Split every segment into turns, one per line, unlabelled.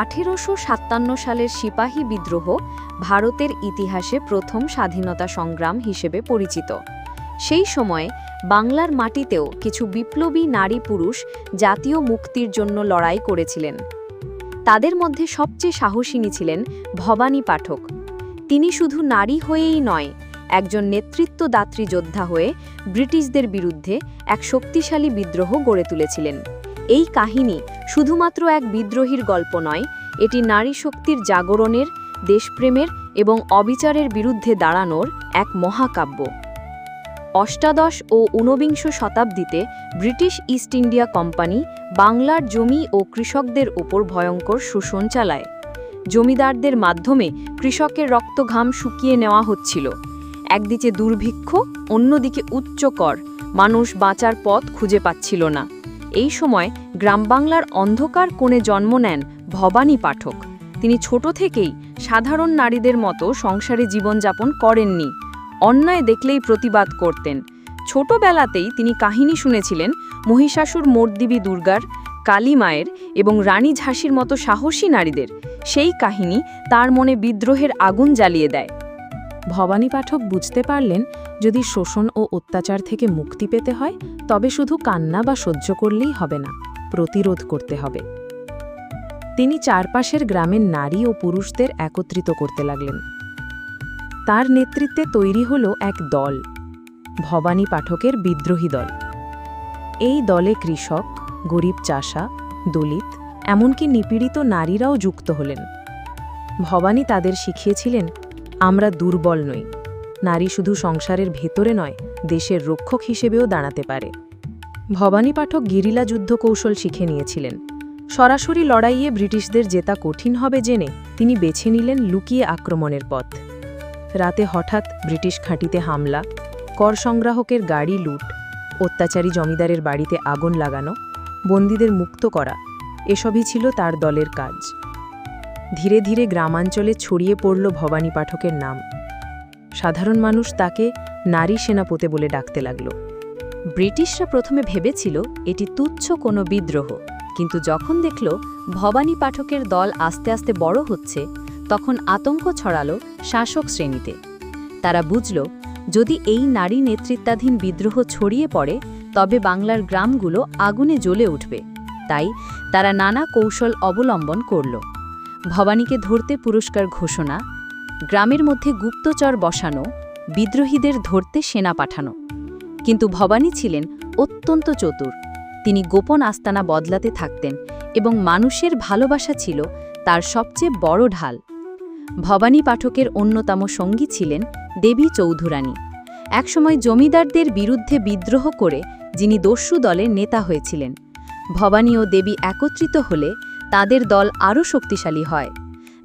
আঠেরোশো সাতান্ন সালের সিপাহী বিদ্রোহ ভারতের ইতিহাসে প্রথম স্বাধীনতা সংগ্রাম হিসেবে পরিচিত। সেই সময়ে বাংলার মাটিতেও কিছু বিপ্লবী নারী পুরুষ জাতীয় মুক্তির জন্য লড়াই করেছিলেন। তাদের মধ্যে সবচেয়ে সাহসিনী ছিলেন ভবানী পাঠক। তিনি শুধু নারী হয়েই নয়, একজন নেতৃত্বদাত্রী যোদ্ধা হয়ে ব্রিটিশদের বিরুদ্ধে এক শক্তিশালী বিদ্রোহ গড়ে তুলেছিলেন। এই কাহিনী শুধুমাত্র এক বিদ্রোহীর গল্প নয়, এটি নারী শক্তির জাগরণের, দেশপ্রেমের এবং অবিচারের বিরুদ্ধে দাঁড়ানোর এক মহাকাব্য। অষ্টাদশ ও ঊনবিংশ শতাব্দীতে ব্রিটিশ ইস্ট ইন্ডিয়া কোম্পানি বাংলার জমি ও কৃষকদের ওপর ভয়ঙ্কর শোষণ চালায়। জমিদারদের মাধ্যমে কৃষকের রক্তঘাম শুকিয়ে নেওয়া হচ্ছিল। একদিকে দুর্ভিক্ষ, অন্যদিকে উচ্চ কর মানুষ বাঁচার পথ খুঁজে পাচ্ছিল না। এই সময় গ্রামবাংলার অন্ধকার কোণে জন্ম নেন ভবানী পাঠক। তিনি ছোট থেকেই সাধারণ নারীদের মতো সংসারে জীবনযাপন করেননি, অন্যায় দেখলেই প্রতিবাদ করতেন। ছোটবেলাতেই তিনি কাহিনী শুনেছিলেন মহিষাসুর মর্দিবী দুর্গার, কালী মায়ের এবং রানী ঝাঁসির মতো সাহসী নারীদের। সেই কাহিনী তার মনে বিদ্রোহের আগুন জ্বালিয়ে দেয়।
ভবানী পাঠক বুঝতে পারলেন, যদি শোষণ ও অত্যাচার থেকে মুক্তি পেতে হয়, তবে শুধু কান্না বা সহ্য করলেই হবে না, প্রতিরোধ করতে হবে। তিনি চারপাশের গ্রামের নারী ও পুরুষদের একত্রিত করতে লাগলেন। তার নেতৃত্বে তৈরি হল এক দল, ভবানী পাঠকের বিদ্রোহী দল। এই দলে কৃষক, গরিব চাষা, দলিত, এমনকি নিপীড়িত নারীরাও যুক্ত হলেন। ভবানী তাদের শিখিয়েছিলেন আমরা দুর্বল নই। নারী শুধু সংসারের ভেতরে নয়, দেশের রক্ষক হিসেবেও দাঁড়াতে পারে। ভবানী পাঠক গিরিলা যুদ্ধ কৌশল শিখে নিয়েছিলেন। সরাসরি লড়াইয়ে ব্রিটিশদের জেতা কঠিন হবে জেনে তিনি বেছে নিলেন লুকিয়ে আক্রমণের পথ। রাতে হঠাৎ ব্রিটিশ ঘাঁটিতে হামলা, কর সংগ্রাহকের গাড়ি লুট, অত্যাচারী জমিদারের বাড়িতে আগুন লাগানো, বন্দীদের মুক্ত করা, এসবই ছিল তার দলের কাজ। ধীরে ধীরে গ্রামাঞ্চলে ছড়িয়ে পড়ল ভবানী পাঠকের নাম। সাধারণ মানুষ তাকে নারী সেনাপতি বলে ডাকতে লাগল।
ব্রিটিশরা প্রথমে ভেবেছিল এটি তুচ্ছ কোনো বিদ্রোহ, কিন্তু যখন দেখল ভবানী পাঠকের দল আস্তে আস্তে বড় হচ্ছে, তখন আতঙ্ক ছড়ালো শাসক শ্রেণীতে। তারা বুঝল, যদি এই নারী নেতৃত্বাধীন বিদ্রোহ ছড়িয়ে পড়ে, তবে বাংলার গ্রামগুলো আগুনে জ্বলে উঠবে। তাই তারা নানা কৌশল অবলম্বন করল। ভবানীকে ধরতে পুরস্কার ঘোষণা, গ্রামের মধ্যে গুপ্তচর বসানো, বিদ্রোহীদের ধরতে সেনা পাঠানো। কিন্তু ভবানী ছিলেন অত্যন্ত চতুর। তিনি গোপন আস্তানা বদলাতে থাকতেন এবং মানুষের ভালোবাসা ছিল তার সবচেয়ে বড় ঢাল। ভবানী পাঠকের অন্যতম সঙ্গী ছিলেন দেবী চৌধুরানী। একসময় জমিদারদের বিরুদ্ধে বিদ্রোহ করে যিনি দস্যু দলের নেতা হয়েছিলেন, ভবানী ও দেবী একত্রিত হলে তাদের দল আরও শক্তিশালী হয়।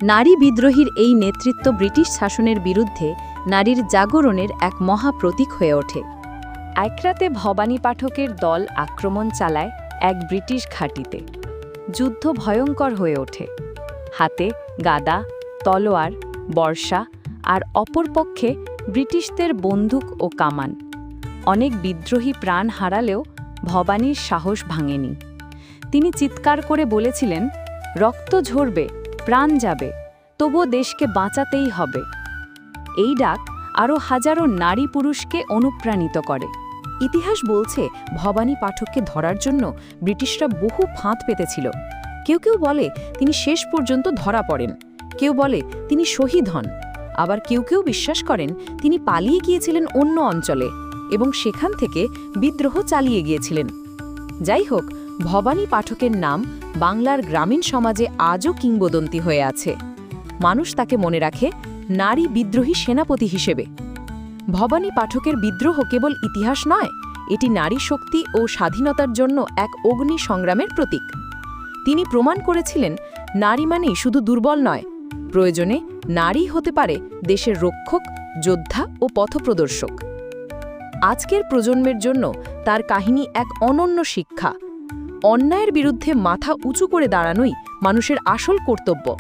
নারী বিদ্রোহীর এই নেতৃত্ব ব্রিটিশ শাসনের বিরুদ্ধে নারীর জাগরণের এক মহাপ্রতীক হয়ে ওঠে। এক রাতে ভবানী পাঠকের দল আক্রমণ চালায় এক ব্রিটিশ ঘাঁটিতে। যুদ্ধ ভয়ঙ্কর হয়ে ওঠে। হাতে গাদা, তলোয়ার, বর্ষা আর অপরপক্ষে ব্রিটিশদের বন্দুক ও কামান। অনেক বিদ্রোহী প্রাণ হারালেও ভবানীর সাহস ভাঙেনি। তিনি চিৎকার করে বলেছিলেন, রক্ত ঝরবে, প্রাণ যাবে, তবুও দেশকে বাঁচাতেই হবে। এই ডাক আরও হাজারো নারী পুরুষকে অনুপ্রাণিত করে। ইতিহাস বলছে, ভবানী পাঠককে ধরার জন্য ব্রিটিশরা বহু ফাঁদ পেতেছিল। কেউ কেউ বলে, তিনি শেষ পর্যন্ত ধরা পড়েন। কেউ বলে, তিনি শহীদ হন। আবার কেউ কেউ বিশ্বাস করেন, তিনি পালিয়ে গিয়েছিলেন অন্য অঞ্চলে এবং সেখান থেকে বিদ্রোহ চালিয়ে গিয়েছিলেন। যাই হোক ভবানী পাঠকের নাম বাংলার গ্রামীণ সমাজে আজও কিংবদন্তি হয়ে আছে। মানুষ তাকে মনে রাখে নারী বিদ্রোহী সেনাপতি হিসেবে। ভবানী পাঠকের বিদ্রোহ কেবল ইতিহাস নয়, এটি নারী শক্তি ও স্বাধীনতার জন্য এক অগ্নি সংগ্রামের প্রতীক। তিনি প্রমাণ করেছিলেন, নারী মানেই শুধু দুর্বল নয়, প্রয়োজনে নারী হতে পারে দেশের রক্ষক, যোদ্ধা ও পথপ্রদর্শক। আজকের প্রজন্মের জন্য তার কাহিনী এক অনন্য শিক্ষা অন্যায়ের বিরুদ্ধে মাথা উঁচু করে দাঁড়ানোই মানুষের আসল কর্তব্য।